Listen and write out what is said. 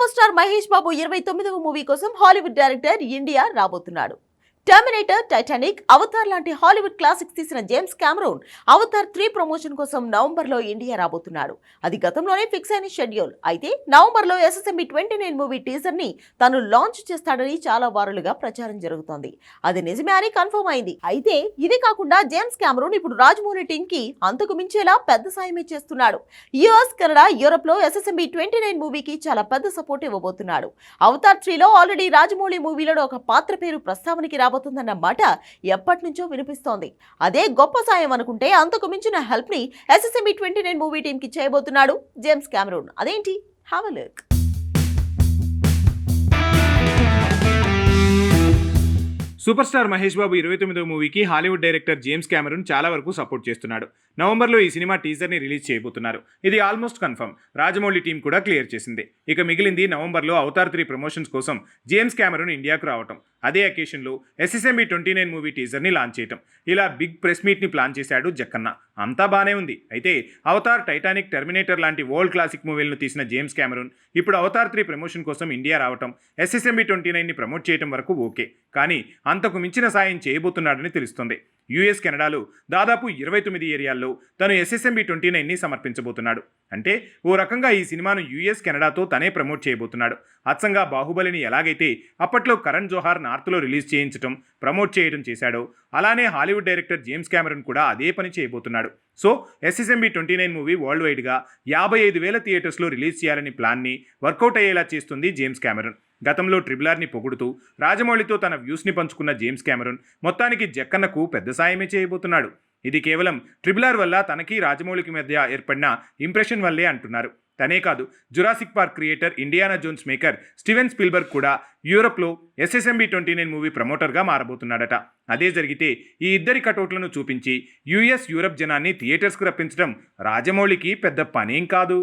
Super star Mahesh Babu ఇరవై తొమ్మిదవ movie కోసం హాలీవుడ్ డైరెక్టర్ ఇండియా రాబోతున్నాడు. టర్మినేటర్ టైటానిక్ అవతార్ లాంటి హాలీవుడ్ క్లాసిక్స్ తీసిన James Cameron Avatar three promotion కోసం నవంబర్లో ఇండియా రాబోతున్నాడు అది గతంలోనే ఫిక్స్ అయిన షెడ్యూల్ అయితే నవంబర్లో ఎస్ఎస్ఎంబి ట్వంటీ నైన్ మూవీ టీజర్ని తను లాంచ్ చేస్తాడని చాలా వారాలుగా ప్రచారం జరుగుతోంది. అది నిజమే అని కన్ఫర్మ్ అయింది. అయితే ఇది కాకుండా జేమ్స్ కెమెరూన్ ఇప్పుడు రాజమౌళి టీమ్కి అంతకు మించేలా పెద్ద సాయమే చేస్తున్నాడు. యుఎస్ కెనడా యూరోప్లో ఎస్ఎస్ఎంబి ట్వంటీ నైన్ మూవీకి చాలా పెద్ద సపోర్ట్ ఇవ్వబోతున్నాడు. అవతార్ త్రీలో ఆల్రెడీ రాజమౌళి మూవీలో ఒక పాత్ర పేరు ప్రస్తావనకి రాబోతుందన్న మాట ఎప్పటి నుంచో వినిపిస్తోంది. అదే గొప్ప సాయం అనుకుంటే అంతకు మించిన హెల్ప్ని SSMB twenty nine movie team కి చేయబోతున్నాడు జేమ్స్ కెమెరూన్ అదేంటి? Have a look super star Mahesh Babu ఇరవై తొమ్మిదో మూవీకి హాలీవుడ్ డైరెక్టర్ జేమ్స్ కెమెరూన్ చాలా వరకు సపోర్ట్ చేస్తున్నాడు. నవంబర్లో ఈ సినిమా టీజర్ని రిలీజ్ చేయబోతున్నారు. ఇది ఆల్మోస్ట్ కన్ఫర్మ్. రాజమౌళి టీం కూడా క్లియర్ చేసింది. ఇక మిగిలింది నవంబర్లో అవతార్ త్రీ ప్రమోషన్స్ కోసం జేమ్స్ కెమెరూన్ ఇండియాకు రావటం. అదే అకేషన్లో ఎస్ఎస్ఎంబి ట్వంటీ నైన్ మూవీ టీజర్ని లాంచ్ చేయటం. ఇలా బిగ్ ప్రెస్ మీట్ని ప్లాన్ చేశాడు జక్కన్న. అంతా బాగానే ఉంది. అయితే అవతార్ టైటానిక్ టెర్మినేటర్ లాంటి వరల్డ్ క్లాసిక్ మూవీలను తీసిన జేమ్స్ కెమెరూన్ ఇప్పుడు అవతార్ త్రీ ప్రమోషన్ కోసం ఇండియా రావటం ఎస్ఎస్ఎంబి ట్వంటీ నైన్ని ప్రమోట్ చేయడం వరకు ఓకే. కానీ అంతకు మించిన సాయం చేయబోతున్నాడని తెలుస్తుంది. యుఎస్ కెనడాలో దాదాపు ఇరవై తొమ్మిది ఏరియాల్లో తను ఎస్ఎస్ఎంబి ట్వంటీ నైన్ని సమర్పించబోతున్నాడు. అంటే ఓ రకంగా ఈ సినిమాను యుఎస్ కెనడాతో తనే ప్రమోట్ చేయబోతున్నాడు. అచ్చంగా బాహుబలిని ఎలాగైతే అప్పట్లో కరణ్ జోహార్ నార్త్లో రిలీజ్ చేయించడం ప్రమోట్ చేయడం చేశాడో అలానే హాలీవుడ్ డైరెక్టర్ జేమ్స్ కెమెరన్ కూడా అదే పని చేయబోతున్నాడు. So SSMB twenty nine movie world వైడ్గా యాభై ఐదు వేల థియేటర్స్లో రిలీజ్ చేయాలని ప్లాన్ని వర్కౌట్ అయ్యేలా చేస్తుంది జేమ్స్ కెమెరన్ గతంలో ట్రిబులార్ని పొగుడుతూ రాజమౌళితో తన వ్యూస్ని పంచుకున్న జేమ్స్ కెమెరూన్ మొత్తానికి జక్కన్నకు పెద్ద సాయమే చేయబోతున్నాడు. ఇది కేవలం ట్రిబులార్ వల్ల తనకి రాజమౌళికి మధ్య ఏర్పడిన ఇంప్రెషన్ వల్లే అంటున్నారు. తనే కాదు Jurassic Park creator Indiana Jones maker Steven Spielberg కూడా యూరోప్లో ఎస్ఎస్ఎంబి ట్వంటీ నైన్ మూవీ ప్రమోటర్గా మారబోతున్నాడట. అదే జరిగితే ఈ ఇద్దరి కటౌట్లను చూపించి యుఎస్ యూరప్ జనాన్ని థియేటర్స్కు రప్పించడం రాజమౌళికి పెద్ద పనేం కాదు.